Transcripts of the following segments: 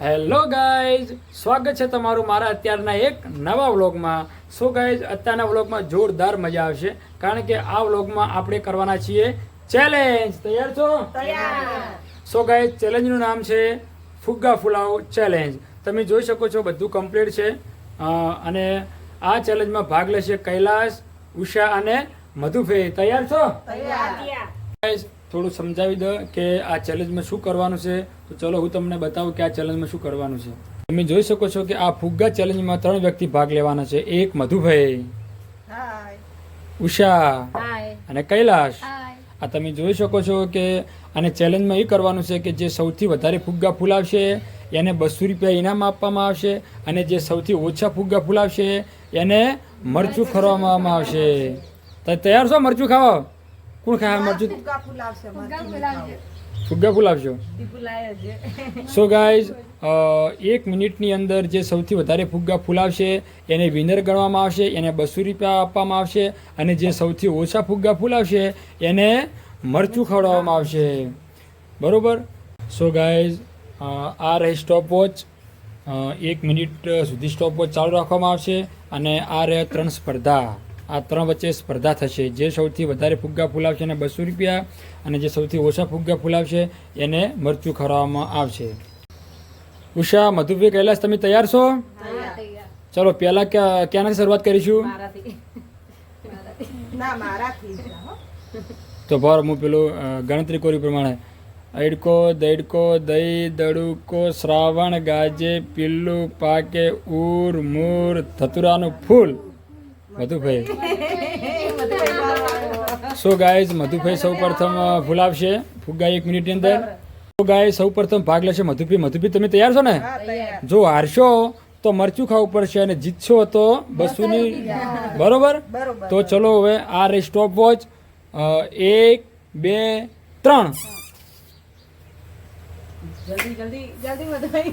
Hello guys સ્વાગત છે તમારું મારા અત્યારના એક નવા વ્લોગમાં. સો ગાઈઝ અત્યારના વ્લોગમાં જોરદાર મજા આવશે કારણ કે આ વ્લોગમાં આપણે કરવાના છીએ ચેલેન્જ તૈયાર છો? સો ગાઈઝ ચેલેન્જનું નામ છે ફુગ્ગા ફુલાવ ચેલેન્જ તમે જોઈ શકો છો બધું કમ્પ્લીટ છે. અને આ ચેલેન્જમાં ભાગ લેશે કૈલાસ ઉષા અને મધુફે તૈયાર છો? ગાઈઝ થોડું સમજાવી દો કે આ ચેલેન્જમાં શું કરવાનું છે? તો ચલો હું તમને બતાવું કે આ ચેલેન્જમાં શું કરવાનું છે. તમે જોઈ શકો છો કે આ ફુગ્ગા ચેલેન્જમાં ત્રણ વ્યક્તિ ભાગ લેવાના છે. એક મધુભાઈ ઉષા અને કૈલાશ. આ તમે જોઈ શકો છો કે અને ચેલેન્જમાં એ કરવાનું છે કે જે સૌથી વધારે ફુગ્ગા ફૂલાવશે એને બસો રૂપિયા ઇનામ આપવામાં આવશે અને જે સૌથી ઓછા ફુગ્ગા ફૂલાવશે એને મરચું ખરવામાં આવશે. તૈયાર છો? મરચું ખાવા કોણ ખાય? મરચું? ફુગ્ગા ફૂલાવશો સો ગાઈઝ એક મિનિટની અંદર જે સૌથી વધારે ફુગ્ગા ફૂલાવશે એને વિનર ગણવામાં આવશે એને બસો રૂપિયા આપવામાં આવશે અને જે સૌથી ઓછા ફુગ્ગા ફૂલાવશે એને મરચું ખવડાવવામાં આવશે. બરોબર? સો ગાઈઝ આ રહી સ્ટોપ વોચ એક મિનિટ સુધી સ્ટોપ વોચ ચાલુ રાખવામાં આવશે અને આ રહે ત્રણ સ્પર્ધા. આ ત્રણ વચ્ચે સ્પર્ધા થશે. જે સૌથી વધારે ફુગ્ગા ફૂલાવશે એને બસો રૂપિયા અને જે સૌથી ઓછા ફુગ્ગા ફૂલાવશે એને મરચું ખવડાવવામાં આવશે. ઉષા મધુભાઈ કૈલાસ તમે તૈયાર છો? ચલો પહેલા ક્યાં ક્યાંથી શરૂઆત કરીશું? ના મારાથી જ હો. તો ભાર હું પેલું ગણતરી કરી પ્રમાણે. અડકો દડકો દહીં દડુકો શ્રાવણ ગાજે પીલું પાકે ઉર મૂર ધતુરાનું ફૂલ. મધુભાઈ. સો ગાઈઝ મધુભાઈ સૌ પ્રથમ ફૂલ આપશે. ફુગ્ગા એક મિનિટની અંદર. સો ગાય સૌ પ્રથમ ભાગ લેશે મધુભાઈ. મધુભાઈ તમે તૈયાર છો ને? જો હારશો તો મરચું ખાવું પડશે અને જીતશો તો બસુની બરોબર? બરોબર. તો ચલો હવે આ રે સ્ટોપ વોચ એક બે ત્રણ. જલ્દી જલ્દી જલ્દી મધુભાઈ.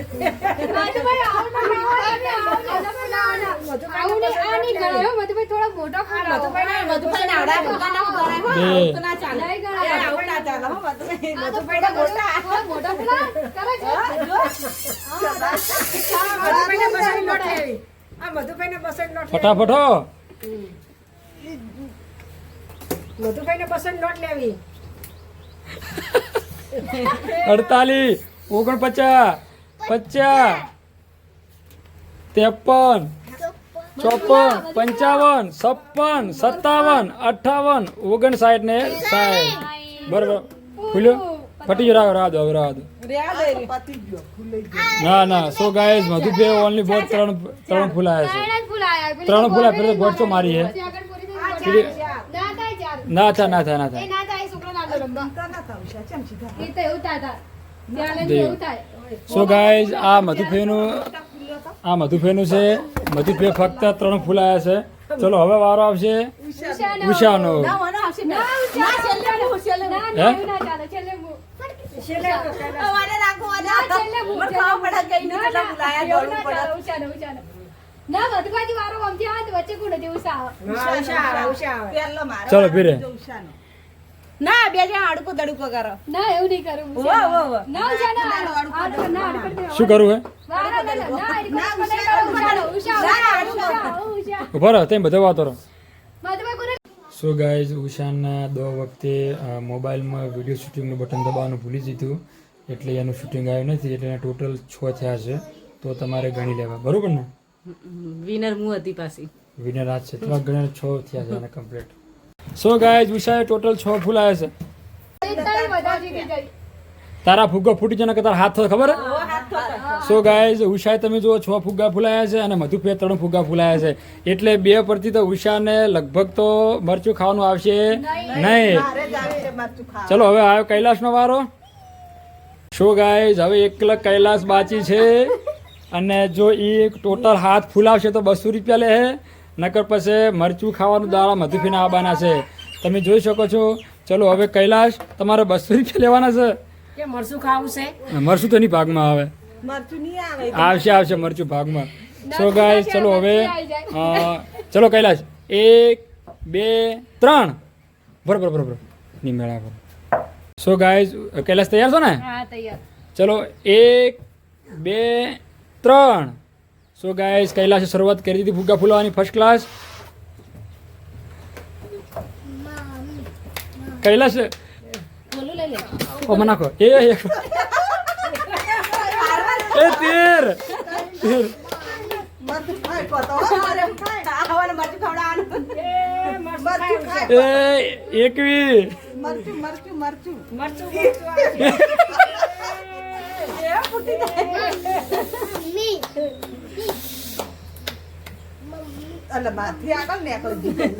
ફટાફટ હો. મધુભાઈને બસાડી લોટ લેવી. અડતાલીસ ઓગણપચાસ. પચાસ ત્રેપન ચોપન પંચાવન છપ્પન સત્તાવન અઠાવન ઓગણસાઠ ને સાઠ. બરોબર. ખુલ્યો? ફટી ગયો રાહ રાહ દો હવે રાહ દો. ના ના સો ગાઈઝ બે ઓનલી બોટ ત્રણ ત્રણ ફૂલાયા છે. ત્રણ ફૂલાય પેલા બોટ તો મારી હે. થા ના થા ના થા ના થાય તો ના સીધા. સો ગાઈઝ આ તો આ મધુફેનું છે. મધુફે ફક્ત ત્રણ ફૂલાયા છે. ચલો હવે વારો આવશે. ઉષાનો. ચલો, ફીરે. ના બે જણા અડકું દડકું કરો. ના એવું નહીં કરું. વાહ, વાહ. ના જણા ના આડો ના આડો શું કરવું હે? ઊભા રહો તેમ બધા વાતો રહો. સો ગાઈઝ ઉષાના દો વખતે મોબાઈલમાં વીડિયો શૂટિંગનું બટન દબાવવાનું ભૂલી દીધું એટલે એનું શૂટિંગ આવ્યું નથી એટલે ટોટલ છ થયા છે. તો તમારે ગણી લેવા. બરોબર ને? વિનર હું હતી પાછી. વિનર આ છે. તમારા ગણ્યા છ થયા છે અને કમ્પ્લીટ સો ગાય ઉષાએ ટોટલ છ ફૂલ આવ્યા છે. તારી ફુગ્ગા ફૂટી જાય કે તારા હાથ ખબર સો ગાય ઉષાએ તમે જુઓ છ ફુગ્ગા ફૂલાયા છે અને મધુપે ત્રણ ફુગ્ગા ફૂલાયા છે. એટલે બે પરથી તો ઉષાને લગભગ તો મરચું ખાવાનું આવશે નહીં. ચલો હવે આવ્યો કૈલાસનો વારો. શો ગાય હવે એકલા કૈલાસ બાચી છે. અને જો એ ટોટલ હાથ ફૂલાવશે તો બસો રૂપિયા લે નકર પછી મરચું ખાવાનું દાડા મધુફીને આવવાના છે. તમે જોઈ શકો છો. ચલો હવે કૈલાશ તમારે બસો રૂપિયા લેવાના છે? કે મરસું ખાવું છે? મરચું તો એની ભાગમાં આવે. મરચું નહીં આવે. આવશે આવશે મરચું ભાગમાં. સો ગાઈસ ચલો હવે અ, ચલો કૈલાશ એક બે ત્રણ. બરોબર બરોબરની મેળા પર સો ગાઈસ કૈલાશ તૈયાર છો ને? હા તૈયાર. ચલો એક બે ત્રણ. સો ગાઈસ કૈલાશે શરૂઆત કરી દીધી ફુગ્ગા ફૂલવાની ફર્સ્ટ ક્લાસ કૈલાશ બોલું ઓ મને નાખો એ એ તેર તેર એકવી મરચું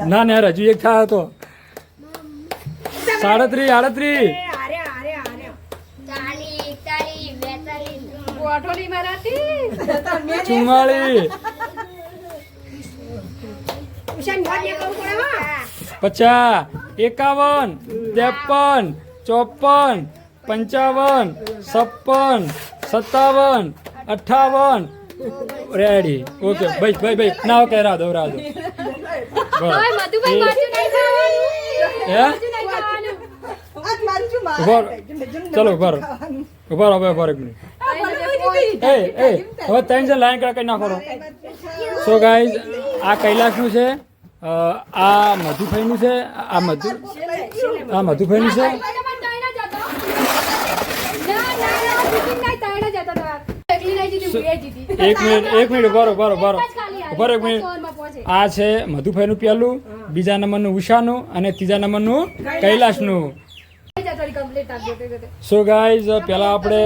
ના યાર હજુ એક થાય હતો. સાડત્રી આડત્રી. કોઠોલી પચાસ એકાવન ત્રેપન ચોપન પંચાવન છપ્પન સત્તાવન અઠાવન રેડી ઓકે ભાઈ ભાઈ ભાઈ ના ઓકે રાહ દો રાહ દો. ચલો ઊભા. ઊભા રહો, ઊભા એક મિનિટ એ એ હવે ત્રણ જણ લાઈન કઈ નાખો સો ગાઈઝ આ કૈલાસનું છે અ, આ મધુભાઈનું છે આ મધુ આ મધુભાઈનું છે મને પણ તાયણા જ હતો. ના ના ના જીતી નહીં તાયણા જ હતો તો આ. એકલી નહીં જીતી હું એ જીતી એક મિનિટ એક મિનિટ બરો બરો બરો બરો એક મિનિટ. આ છે મધુભાઈનું પહેલું બીજા નંબરનું ઉષાનું અને ત્રીજા નંબરનું કૈલાશનું. સો ગાઈઝ પહેલાં આપણે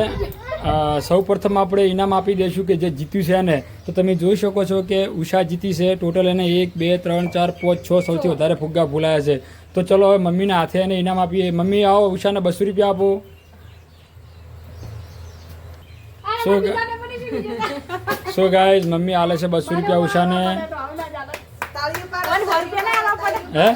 સૌ પ્રથમ આપણે ઇનામ આપી દઈશું કે જે જીત્યું છે એને તો તમે જોઈ શકો છો કે ઉષા જીતી છે. ટોટલ એને એક બે ત્રણ ચાર પાંચ છ સૌથી વધારે ફુગ્ગા ભૂલાયા છે. તો ચલો હવે મમ્મીના હાથે એને ઇનામ આપીએ. મમ્મી આવો ઉષાને બસો રૂપિયા આપો. આ સો ગાઈઝ મમ્મી આલે છે બસો રૂપિયા ઉષાને. હે?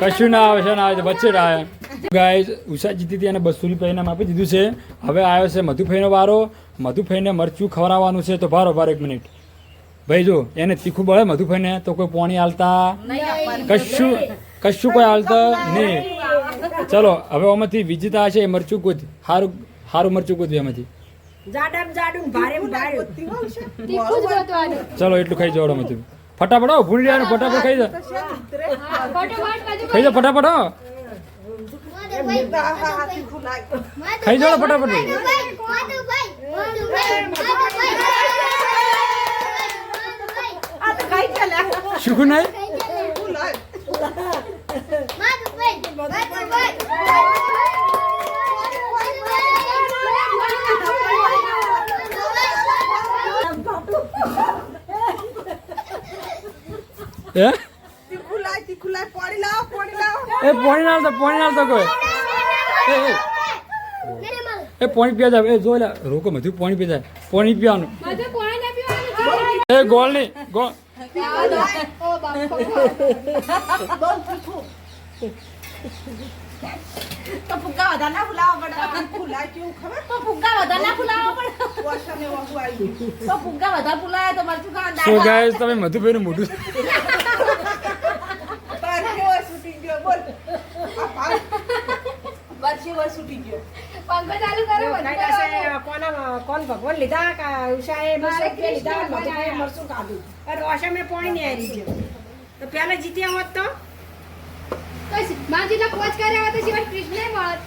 કશું ના આવે છે ના આવે વચ્ચે આવે ગાઈઝ ઉષા જીતી હતી અને બસો રૂપિયા ઇનામ આપી દીધું છે. હવે આવ્યો છે મધુભાઈનો વારો. મધુભાઈને મરચું ખવડાવવાનું છે તો ભારો ભારો એક મિનિટ. ભાઈ જો એને તીખું બળે મધુભાઈને તો કોઈ પોણી હાલતા કશું કશું કોઈ હાલતા નહીં. ચલો હવે આમાંથી વિજેતા છે એ મરચું કૂદ સારું સારું મરચું કૂદ એમાંથી જાડામ જાડું ભારેમ ભારે તીખું જ ગોતવાનું. ચલો એટલું ખાઈ જવાડો મધુ ફટાફટ આવો ભૂલી જાય ફટાફટ ખાઈ જા. ખાઈ જા ફટાફટ આવો. ખાઈ જાઓ ફટાફટ. આ તો ખાઈ ચાલ્યા શીખું નહીં ખુલાય હે? તી તી એ પોણી ના હાલતા પોણી ના હાલતા કોઈ. એ એ. પોણી પીવા જાય એ જો લે રોકો મધુ પોણી પી જાય. પોણી પીવાનું. એ ગોળ નહીં ગોળ. ઓ બાપો. તો ફુગ્ગા વધારે ના ફુલાવો પડે. ફુલાય કેવું ખબર? તો ફુગ્ગા વધારે ના ફુલાવો પડે. વર્ષમે વહુ આવી તો ફુગ્ગા વધારે ફુલાય તો મરચું ખાવા સો ગાઈસ તમે મધુભાઈનું મોઢું બારકે વર્ષ છૂટી ગયો બોલ. આ વર્ષ છૂટી ગયો. પંખો ચાલુ કરો કોના કોણ ભગવાન લીધા? કે ઉષાએ બસો મારે રૂપિયા લીધા? ખાધું અને પોણી નહીં આવી ગયો. તો પહેલા જીત્યા હોત તો? માજીના પોચ કર્યા હોય તો શિવાય કૃષ્ણે મળત.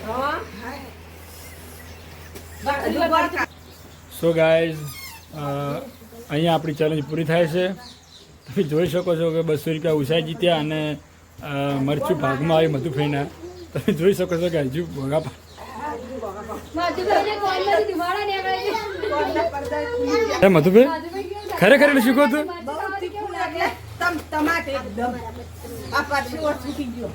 સો ગાઈઝ અહીંયા આપણી ચેલેન્જ પૂરી થાય છે. તમે જોઈ શકો છો કે બસો રૂપિયા ઉષાઈ જીત્યા અને મરચું ભાગમાં આવી મધુભાઈના તમે જોઈ શકો છો કે હજુ ભોગા મધુભાઈ ખરેખર શીખો તું? આ પાછી થઈ ગયો.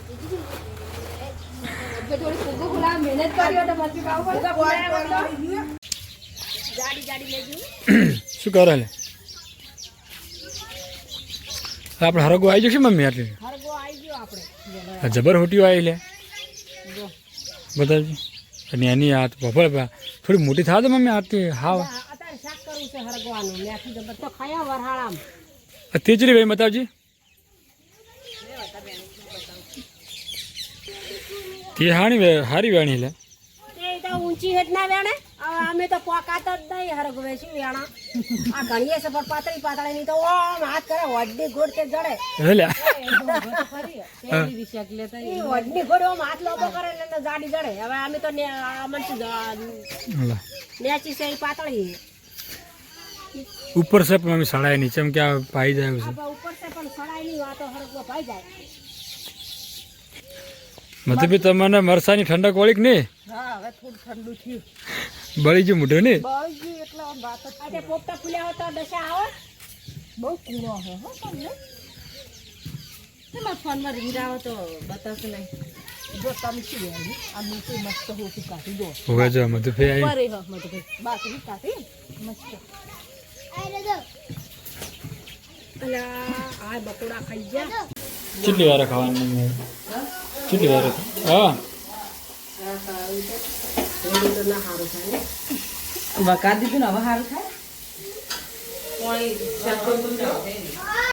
શું કરે લે આપણે હરગો આવી જશે મમ્મી આટલી. હરગો આવી ગયો આપણે. આ જબર હોટીઓ આવી લે. બતાવજી અને એની હાથ બફળ થોડી મોટી થાય તો મમ્મી આટલી હા અત્યારે શાક કરવું છે હરગવાનું મેથી જબર તો ખાયા વરહાળામ તેજરી ભાઈ મતાવજી તે હાણી હારી વેણી લે. તે તો ઊંચી હેત ના વેણે. અમે તો પોકાત જ નહીં હરગવે શું વેણા. આ ઘણીએ પણ પાતળી પાતળી ની તો ઓમ હાથ કરે વડની ગોળ કે જડે. એટલે. ઈ વડની ગોળ ઓમ હાથ લોબો કરે એટલે જાડી જડે. હવે અમે તો ને અમને શું નેચી છે પાતળી. ઉપર છે પણ અમે સડાય નીચે ચમ કે આ પાઈ જાય છે. ઉપર છે પણ સડાય નહીં વાતો હરગવો ભાઈ જાય. મતલબ તમને મરસાની ઠંડક વળી કે નહીં? હા હવે થોડું ઠંડુ થયું. બળી ગયું મોઢું નહીં? બળી ગયું એટલે વાત જ આજે પોપટા ફૂલ્યા હતા દશા આવે? બહુ કૂણો હે હો તમને. તમારા ફોનમાં રીંગ આવો તો બતાવશે નહીં. જો તમે શું આવ્યું આ મીઠું મસ્ત હોતું કાઢી દો. હવે જો મધુભાઈ આવી હ મધુભાઈ કાઢી મસ્ત. અલા આ બકોડા ખાઈ ગયા. કેટલી વાર ખાવાની કેટલી વાર હા. વકાર દીધું ને હવે સારું થાય?